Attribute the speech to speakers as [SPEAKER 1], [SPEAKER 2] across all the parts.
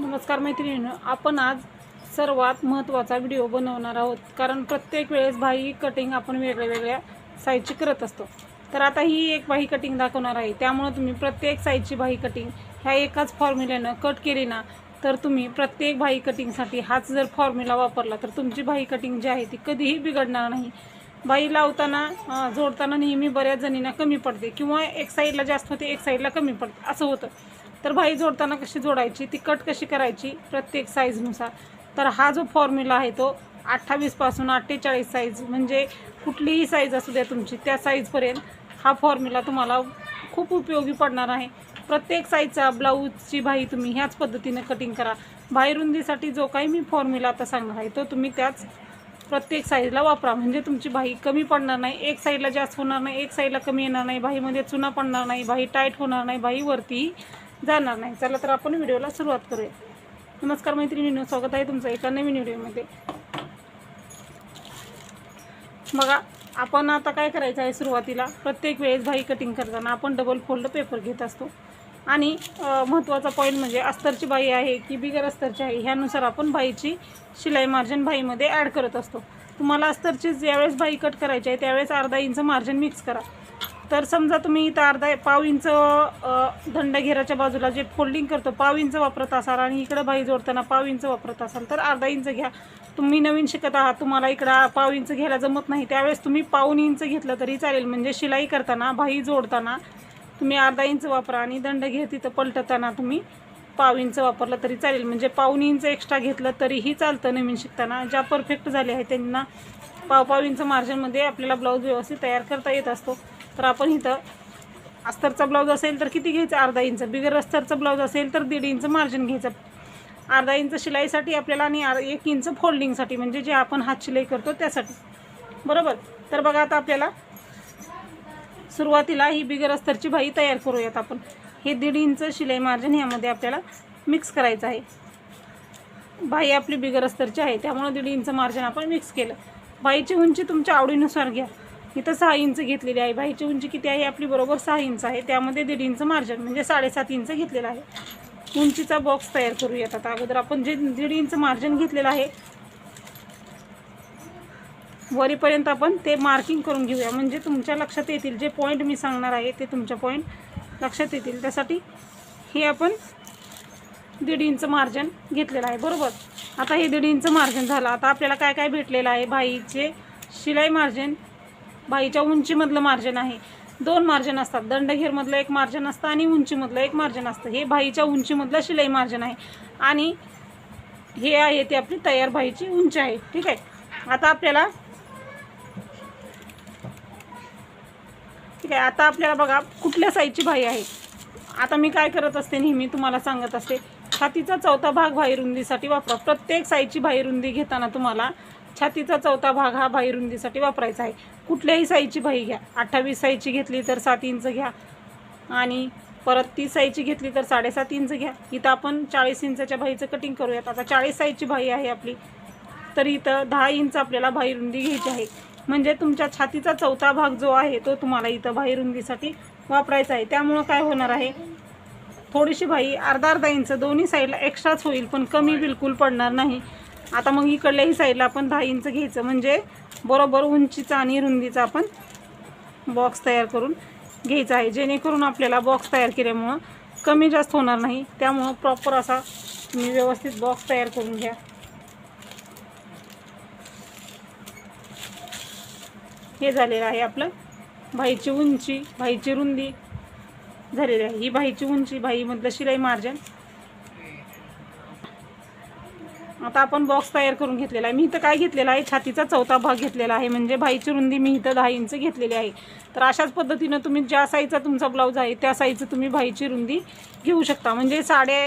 [SPEAKER 1] नमस्कार मैत्रिणीनं आपण आज सर्वात महत्त्वाचा व्हिडिओ बनवणार आहोत. कारण प्रत्येक वेळेस बाही कटिंग आपण वेगळ्या वेगळ्या साईजची करत असतो. तर आता ही एक बाही कटिंग दाखवणार आहे. त्यामुळं तुम्ही प्रत्येक साईजची बाही कटिंग ह्या एकाच फॉर्म्युल्यानं कट केली ना तर तुम्ही प्रत्येक बाही कटिंगसाठी हाच जर फॉर्म्युला वापरला तर तुमची बाही कटिंग जी आहे ती कधीही बिघडणार नाही. बाई लावताना जोडताना नेहमी बऱ्याच जणींना कमी पडते किंवा एक साईडला जास्त होते एक साईडला कमी पडते. असं होतं. तर भाई जोडताना कशी जोडायची ती कट कशी करायची प्रत्येक साईजनुसार तर हा जो फॉर्म्युला आहे तो अठ्ठावीसपासून अठ्ठेचाळीस साईज म्हणजे कुठलीही साईज असू द्या तुमची त्या साईजपर्यंत हा फॉर्म्युला तुम्हाला खूप उपयोगी पडणार आहे. प्रत्येक साईजचा ब्लाऊजची भाई तुम्ही ह्याच पद्धतीने कटिंग करा. बाही रुंदीसाठी जो काही मी फॉर्म्युला आता सांगणार आहे तो तुम्ही त्याच प्रत्येक साईजला वापरा. म्हणजे तुमची भाई कमी पडणार नाही एक साईडला जास्त होणार नाही एक साईडला कमी येणार नाही भाईमध्ये चुना पडणार नाही भाई टाईट होणार नाही भाई वरती जाणार नाही. चला तर आपण व्हिडिओला सुरुवात करूया. नमस्कार मैत्रिणींनो स्वागत आहे तुमचं एका नवीन व्हिडिओमध्ये. बघा आपण आता काय करायचं आहे सुरुवातीला? प्रत्येक वेळेस भाई कटिंग करताना आपण डबल फोल्ड पेपर घेत असतो. आणि महत्त्वाचा पॉईंट म्हणजे अस्तरची बाई आहे की बिगर अस्तरची आहे ह्यानुसार आपण बाईची शिलाई मार्जिन बाईमध्ये ॲड करत असतो. तुम्हाला अस्तरची ज्यावेळेस बाई कट करायची आहे त्यावेळेस अर्धा इंच मार्जिन मिक्स करा. तर समजा तुम्ही इथं अर्धा पाव इंच दंडघेराच्या बाजूला जे फोल्डिंग करतो पाव इंच वापरत असाल आणि इकडं बाई जोडताना पाव इंच वापरत असाल तर अर्धा इंच घ्या. तुम्ही नवीन शिकत आहात तुम्हाला इकडं पाव इंच घ्यायला जमत नाही. त्यावेळेस तुम्ही पाऊन इंच घेतलं तरी चालेल. म्हणजे शिलाई करताना बाई जोडताना तुम्ही अर्धा इंच वापरा आणि दंड घे तिथं पलटताना तुम्ही पाव इंच वापरलं तरी चालेल. म्हणजे पाऊन इंच एक्स्ट्रा घेतलं तरीही चालतं नवीन शिकताना. ज्या परफेक्ट झाले आहे त्यांना पाव पाव इंच मार्जिनमध्ये आपल्याला ब्लाऊज व्यवस्थित तयार करता येत असतो. तर आपण इथं अस्तरचा ब्लाऊज असेल तर किती घ्यायचं? अर्धा इंच. बिगर अस्तरचा ब्लाऊज असेल तर दीड इंच मार्जिन घ्यायचं. अर्धा इंच शिलाईसाठी आपल्याला आणि एक इंच फोल्डिंगसाठी म्हणजे जे आपण हात शिलाई करतो त्यासाठी. बरोबर? तर बघा आता आपल्याला सुरुवातीला ही बिगर अस्तरची भाई तयार करूयात आपण. हे दीड इंच शिलाई मार्जिन ह्यामध्ये आपल्याला मिक्स करायचं आहे. बाई आपली बिगर अस्तरची आहे त्यामुळे दीड इंच मार्जिन आपण मिक्स केलं. बाईची उंची तुमच्या आवडीनुसार घ्या. इथं सहा इंच घेतलेली आहे. बाईची उंची किती आहे आपली बरोबर सहा इंच आहे. त्यामध्ये दीड इंच मार्जिन म्हणजे साडेसात इंच घेतलेलं आहे. उंचीचा बॉक्स तयार करूयात आता. अगोदर आपण जे दीड इंच मार्जिन घेतलेलं आहे वरीपर्यंत आपण ते मार्किंग करून घेऊया. म्हणजे तुमच्या लक्षात येतील जे पॉईंट मी सांगणार आहे ते तुमच्या पॉईंट लक्षात येतील. त्यासाठी हे आपण दीड इंच मार्जिन घेतलेलं आहे. बरोबर? आता हे दीड इंच मार्जिन झालं. आता आपल्याला काय काय भेटलेलं आहे? बाईचे शिलाई मार्जिन बाईच्या उंचीमधलं मार्जिन आहे. दोन मार्जिन असतात. दंडघेरमधलं एक मार्जिन असतं आणि उंचीमधलं एक मार्जिन असतं. हे बाईच्या उंचीमधलं शिलाई मार्जिन आहे. आणि हे आहे ते आपली तयार बाईची उंची आहे. ठीक आहे? आता आपल्याला ठीक आहे. आता आपल्याला बघा कुठल्या साईजची भाई आहे. आता मी काय करत असते नेहमी तुम्हाला सांगत असते. छातीचा चौथा भाग भाई रुंदीसाठी वापरा. प्रत्येक साईजची भाई रुंदी घेताना तुम्हाला छातीचा चौथा भाग हा भाईरुंदीसाठी वापरायचा आहे. कुठल्याही साईजची बाई घ्या. अठ्ठावीस साईजची घेतली तर सात इंच घ्या. आणि परत तीस साईजची घेतली तर साडेसात इंच घ्या. इथं आपण चाळीस इंचाच्या बाईचं कटिंग करूयात. आता चाळीस साईजची बाई आहे आपली. तर इथं दहा इंच आपल्याला बाहीरुंदी घ्यायची आहे. म्हणजे तुमच्या छातीचा चौथा भाग जो आहे तो तुम्हाला इथं बाहीरुंदीसाठी वापरायचा आहे. त्यामुळं काय होणार आहे? थोडीशी बाई अर्धा अर्धा इंच दोन्ही साईडला एक्स्ट्राच होईल पण कमी बिलकुल पडणार नाही. आता मग इकडल्याही साईडला आपण दहा इंच घ्यायचं. म्हणजे बरोबर उंचीचा आणि रुंदीचा आपण बॉक्स तयार करून घ्यायचा आहे. जेणेकरून आपल्याला बॉक्स तयार केल्यामुळं कमी जास्त होणार नाही. त्यामुळं प्रॉपर असा तुम्ही व्यवस्थित बॉक्स तयार करून घ्या. हे झालेलं आहे आपलं. भाईची उंची भाईची रुंदी झालेली आहे. ही भाईची उंची भाईमधलं शिलाई मार्जन आता आपण बॉक्स तयार करून घेतलेला आहे. मी इथं काय घेतलेला आहे? छातीचा चौथा भाग घेतलेला आहे. म्हणजे भाईची रुंदी मी इथं दहा इंच घेतलेली आहे. तर अशाच पद्धतीनं तुम्ही ज्या साईजचा तुमचा ब्लाऊज आहे त्या साईजचं तुम्ही भाईची रुंदी घेऊ शकता. म्हणजे साडे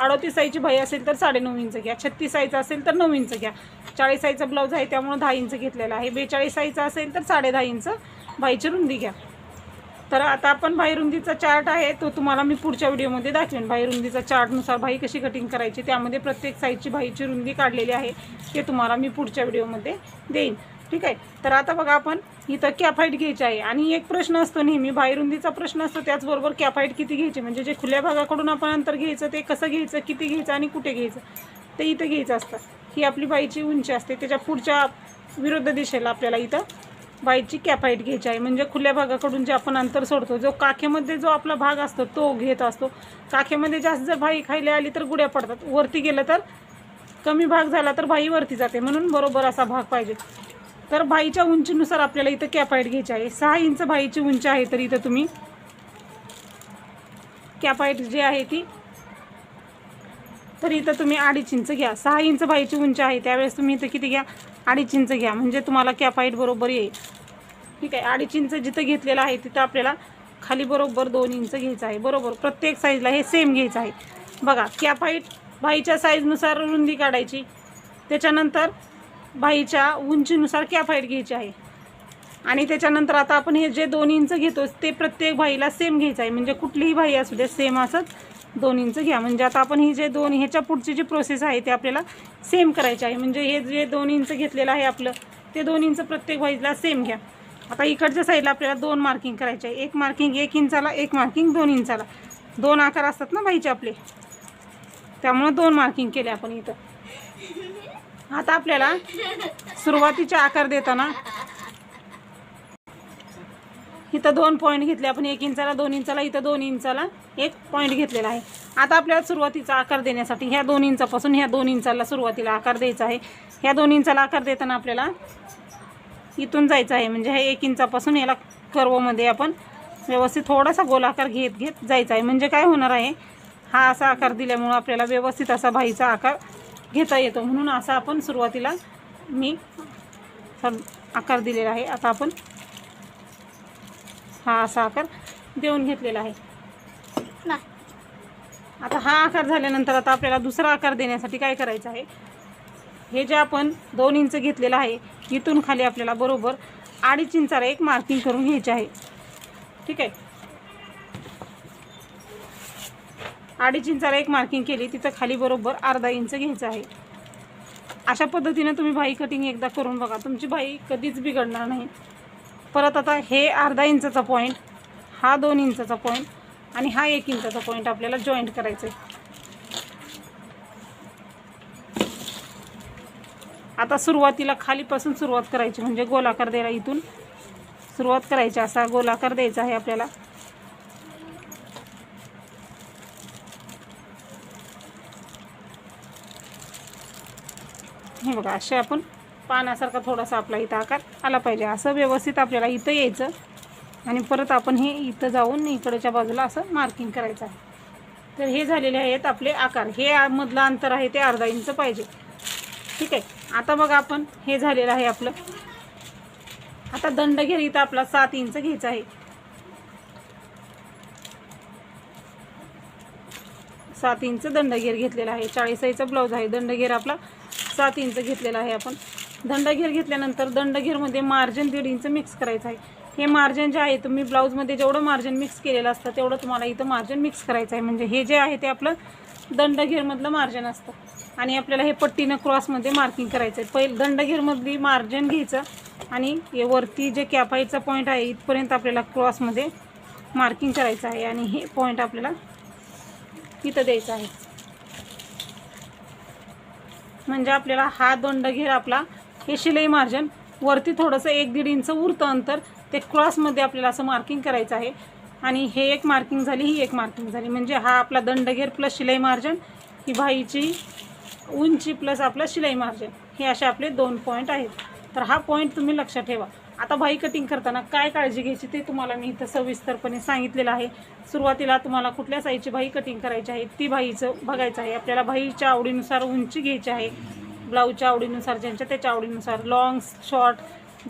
[SPEAKER 1] अडतीस साईजची भाई असेल तर साडेनऊ इंच घ्या. छत्तीस साईज असेल तर नऊ इंच घ्या. चाळीस साईजचा ब्लाऊज आहे त्यामुळे दहा इंच घेतलेला आहे. बेचाळीस साईजचा असेल तर साडे दहा इंच भाईची रुंदी घ्या. तर आता आपण भाई रुंदीचा चार्ट आहे तो तुम्हाला मी पुढच्या व्हिडिओमध्ये दाखवेन. भाई रुंदीचा चार्टनुसार भाई कशी कटिंग करायची त्यामध्ये प्रत्येक साईजची भाईची रुंदी काढलेली आहे ते तुम्हाला मी पुढच्या व्हिडिओमध्ये देईन. ठीक आहे? तर आता बघा आपण इथं कॅफाईट घ्यायची आहे. आणि एक प्रश्न असतो नेहमी भाई रुंदीचा प्रश्न असतो त्याचबरोबर कॅफाईट किती घ्यायची? म्हणजे जे खुल्या भागाकडून आपण अंतर घ्यायचं ते कसं घ्यायचं किती घ्यायचं आणि कुठे घ्यायचं? ते इथं घ्यायचं असतं. ही आपली बाईची उंची असते. त्याच्या पुढच्या विरुद्ध दिशेला आपल्याला इथं बाईची कॅपाईट घ्यायची आहे. म्हणजे खुल्या भागाकडून जे आपण अंतर सोडतो जो काखेमध्ये जो आपला भाग असतो तो घेत असतो. काखेमध्ये जास्त जर भाई खायला आली तर गुड्या पडतात. वरती गेलं तर कमी भाग झाला तर भाई वरती जाते. म्हणून बरोबर असा भाग पाहिजे. तर भाईच्या उंचीनुसार आपल्याला इथं कॅपाईट घ्यायची आहे. सहा इंच भाईची उंची आहे तर इथं तुम्ही कॅपाईट जी आहे ती तर इथं तुम्ही अडीच इंच घ्या. सहा इंच भाईची उंची आहे त्यावेळेस तुम्ही इथं किती घ्या? अडीच इंच घ्या. म्हणजे तुम्हाला कॅपाईट बरोबर येईल. ठीक आहे अडीच इंच जिथं घेतलेलं आहे तिथं आपल्याला खाली बरोबर दोन इंच घ्यायचं आहे. बरोबर प्रत्येक साईजला हे सेम घ्यायचं आहे. बघा कॅपाईट भाईच्या साईजनुसार रुंदी काढायची. त्याच्यानंतर भाईच्या उंचीनुसार कॅफाईट घ्यायची आहे. आणि त्याच्यानंतर आता आपण हे जे दोन इंच घेतो ते प्रत्येक भाईला सेम घ्यायचं आहे. म्हणजे कुठलीही भाई असू दे सेम असंच दोन इंच घ्या. म्हणजे आता आपण ही जे दोन ह्याच्या पुढची जी प्रोसेस आहे ते आपल्याला सेम करायची आहे. म्हणजे हे जे दोन इंच घेतलेलं आहे आपलं ते दोन इंच प्रत्येक वाईजला सेम घ्या. आता इकडच्या साईडला आपल्याला दोन मार्किंग करायचे आहे. एक मार्किंग एक इंचाला एक मार्किंग दोन इंचाला. दोन आकार असतात ना बाईचे आपले. त्यामुळं दोन मार्किंग केले आपण इथं. आता आपल्याला सुरुवातीचे आकार देताना इथं दोन पॉईंट घेतले. आपण एक इंचाला दोन इंचाला इथं दोन इंचाला. एक पॉईंट घेतलेला आहे. आता आपल्याला सुरुवातीचा आकार देण्यासाठी ह्या दोन इंचापासून ह्या दोन इंचाला सुरुवातीला आकार द्यायचा आहे. ह्या दोन इंचाला आकार देताना आपल्याला इथून जायचं आहे. म्हणजे ह्या एक इंचापासून याला कर्वमध्ये आपण व्यवस्थित थोडासा गोलाकार घेत घेत जायचा आहे. म्हणजे काय होणार आहे? हा असा आकार दिल्यामुळं आपल्याला व्यवस्थित असा भाईचा आकार घेता येतो. म्हणून असा आपण सुरुवातीला मी आकार दिलेला आहे. आता आपण हा असा आकार देऊन घेतलेला आहे. आता हा आकार झाल्यानंतर आता आपल्याला दुसरा आकार देण्यासाठी काय करायचं आहे? हे जे आपण दोन इंच घेतलेलं आहे इथून खाली आपल्याला बरोबर अडीच इंचाला एक मार्किंग करून घ्यायचे आहे. ठीक आहे? अडीच इंचाला एक मार्किंग केली तिथं खाली बरोबर अर्धा इंच घ्यायचं आहे. अशा पद्धतीने तुम्ही भाई कटिंग एकदा करून बघा. तुमची भाई कधीच बिघडणार नाही. परत आता हे अर्धा इंचाचा पॉईंट हा दोन इंचाचा पॉईंट आणि हा एक इंचाचा पॉईंट आपल्याला जॉईंट करायचा आहे आता सुरुवातीला खालीपासून सुरुवात करायची म्हणजे गोलाकार द्यायला इथून सुरुवात करायची असा गोलाकार द्यायचा आहे आपल्याला. हे बघा असे आपण पानासारखा थोडासा आपला इथं आकार आला पाहिजे. असं व्यवस्थित आपल्याला इथं यायचं. आणि परत आपण हे इथं जाऊन इकडच्या बाजूला असं मार्किंग करायचं आहे. तर हे झालेले आहेत आपले आकार. हे मधलं अंतर आहे ते अर्धा इंच पाहिजे. ठीक आहे? आता बघा आपण हे झालेलं आहे आपलं. आता दंडघेर इथं आपला सात इंच घ्यायचा आहे. सात इंच दंडघेर घेतलेला आहे. चाळीसाईचा ब्लाऊज आहे. दंडघेर आपला सात इंच घेतलेला आहे आपण. दंडघेर घेतल्यानंतर दंडघेरमध्ये मार्जिन दीड इंच मिक्स करायचं आहे. हे मार्जिन जे आहे तुम्ही ब्लाऊजमध्ये जेवढं मार्जिन मिक्स केलेलं असतं तेवढं तुम्हाला इथं मार्जिन मिक्स करायचं आहे. म्हणजे हे जे आहे ते आपलं दंडघेरमधलं मार्जिन असतं. आणि आपल्याला हे पट्टीनं क्रॉसमध्ये मार्किंग करायचं आहे. पहिलं दंडघेरमधली मार्जिन घ्यायचं आणि हे वरती जे कॅपाईचा पॉईंट आहे इथपर्यंत आपल्याला क्रॉसमध्ये मार्किंग करायचं आहे. आणि हे पॉईंट आपल्याला इथं द्यायचं आहे. म्हणजे आपल्याला हा दंडघेर आपला हे शिलाई मार्जिन वरती थोडंसं एक दीड इंच उरतं अंतर ते क्रॉसमध्ये आपल्याला असं मार्किंग करायचं आहे. आणि हे एक मार्किंग झाली ही एक मार्किंग झाली. म्हणजे हा आपला दंडघेर प्लस शिलाई मार्जिन ही भाईची उंची प्लस आपलं शिलाई मार्जिन हे असे आपले दोन पॉईंट आहेत. तर हा पॉईंट तुम्ही लक्षात ठेवा. आता भाई कटिंग करताना काय काळजी घ्यायची ते तुम्हाला मी इथं सविस्तरपणे सांगितलेलं आहे. सुरुवातीला तुम्हाला कुठल्या साईजची भाई कटिंग करायची आहे ती भाईचं बघायचं आहे. आपल्याला भाईच्या आवडीनुसार उंची घ्यायची आहे. ब्लाऊजच्या आवडीनुसार ज्यांच्या त्याच्या आवडीनुसार. लॉंग शॉर्ट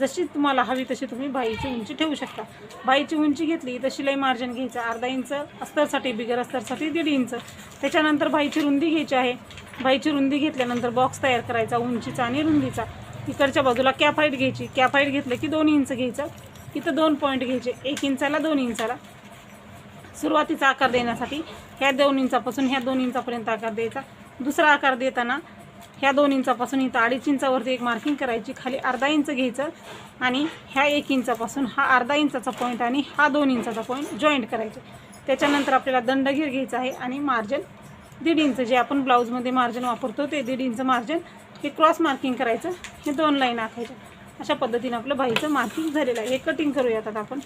[SPEAKER 1] जशी तुम्हाला हवी तशी तुम्ही बाईची उंची ठेवू शकता. बाईची उंची घेतली तर शिलाई मार्जिन घ्यायचं अर्धा इंच अस्तरसाठी बिगर अस्तरसाठी दीड इंच. त्याच्यानंतर बाईची रुंदी घ्यायची आहे. बाईची रुंदी घेतल्यानंतर बॉक्स तयार करायचा उंचीचा आणि रुंदीचा. इकडच्या बाजूला कॅफाईट घ्यायची. कॅफाईट घेतलं की दोन इंच घ्यायचं. इथं दोन पॉईंट घ्यायचे. एक इंचाला दोन इंचाला. सुरुवातीचा आकार देण्यासाठी ह्या दोन इंचापासून ह्या दोन इंचापर्यंत आकार द्यायचा. दुसरा आकार देताना ह्या दोन इंचापासून इथं अडीच इंचावरती एक मार्किंग करायची खाली अर्धा इंच घ्यायचं आणि ह्या एक इंचापासून हा अर्धा इंचाचा पॉईंट आणि हा दोन इंचाचा पॉईंट जॉईंट करायचा. त्याच्यानंतर आपल्याला दंडगीर घ्यायचा आहे आणि मार्जिन दीड इंच जे आपण ब्लाऊजमध्ये मार्जिन वापरतो ते दीड इंच मार्जिन हे क्रॉस मार्किंग करायचं हे दोन लाईन आखायच्या अशा पद्धतीने आपलं बाईचं मार्किंग झालेलं आहे. हे कटिंग करूयात आता आपण.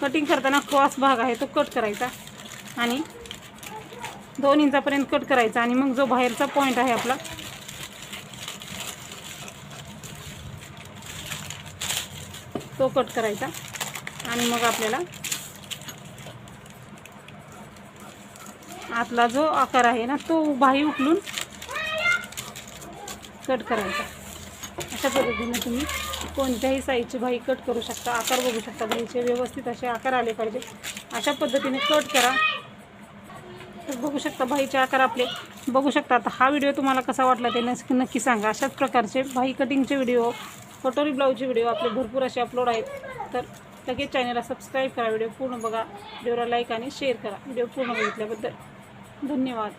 [SPEAKER 1] कटिंग करताना क्रॉस भाग आहे तो कट करायचा आणि दोन इंचापर्यंत कट करायचा आणि मग जो बाहेरचा पॉईंट आहे आपला तो कट करायचा. आणि मग आपल्याला आतला जो आकार आहे ना तो बाही उकलून कट करायचा. अशा पद्धतीने तुम्ही कोणत्याही साईजची भाई कट करू शकता. आकार बघू शकता. भाईचे व्यवस्थित असे आकार आले पाहिजे. अशा पद्धतीने कट करा. बघू शकता बाईचे आकार आपले. बघू शकता आता हा व्हिडिओ तुम्हाला कसा वाटला ते नक्की नक्की सांगा. अशाच प्रकारचे बाई कटिंगचे व्हिडिओ कटोरी ब्लाऊजचे व्हिडिओ आपले भरपूर असे अपलोड आहेत. तर लगेच चॅनलला सबस्क्राईब करा. व्हिडिओ पूर्ण बघा. व्हिडिओला लाईक आणि शेअर करा. व्हिडिओ पूर्ण बघितल्याबद्दल धन्यवाद.